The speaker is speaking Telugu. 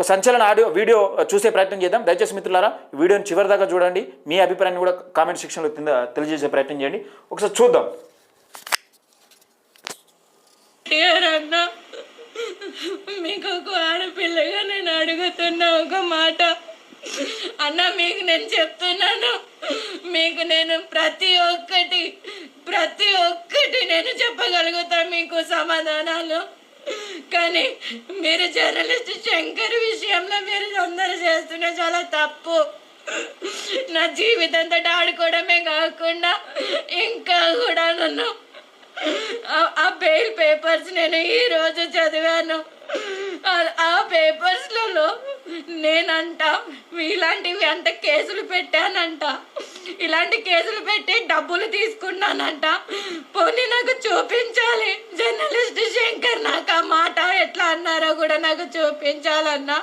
ఒక సంచలన ఆడియో వీడియో చూసే ప్రయత్నం చేద్దాం. దయచేసి మిత్రులారా వీడియోని చివరి దాకా చూడండి. మీ అభిప్రాయాన్ని కూడా కామెంట్ సెక్షన్లో కింద తెలియజేసే ప్రయత్నం చేయండి. ఒకసారి చూద్దాం. అన్న మీకు ఒక ఆడపిల్లగా నేను అడుగుతున్నా ఒక మాట. అన్న మీకు నేను చెప్తున్నాను. మీకు నేను ప్రతి ఒక్కటి ప్రతి ఒక్కటి నేను చెప్పగలుగుతా మీకు సమాధానాలు. కానీ మీరు జర్నలిస్ట్ శంకర్ విషయంలో మీరు తొందర చేస్తున్న చాలా తప్పు. నా జీవితంతో ఆడుకోవడమే కాకుండా ఇంకా కూడా నన్ను ఆ- బెయిల్ పేపర్స్ నేను ఈ రోజు చదివాను. ఆ- ఆ పేపర్స్లలో నేనంట ఇలాంటివి అంట కేసులు పెట్టానంట. ఇలాంటి కేసులు పెట్టి డబ్బులు తీసుకున్నానంట. పోనీ నాకు చూపించాలి. జర్నలిస్ట్ నాకు ఆ మాట ఎట్లా అన్నారో కూడా నాకు చూపించాలన్నా.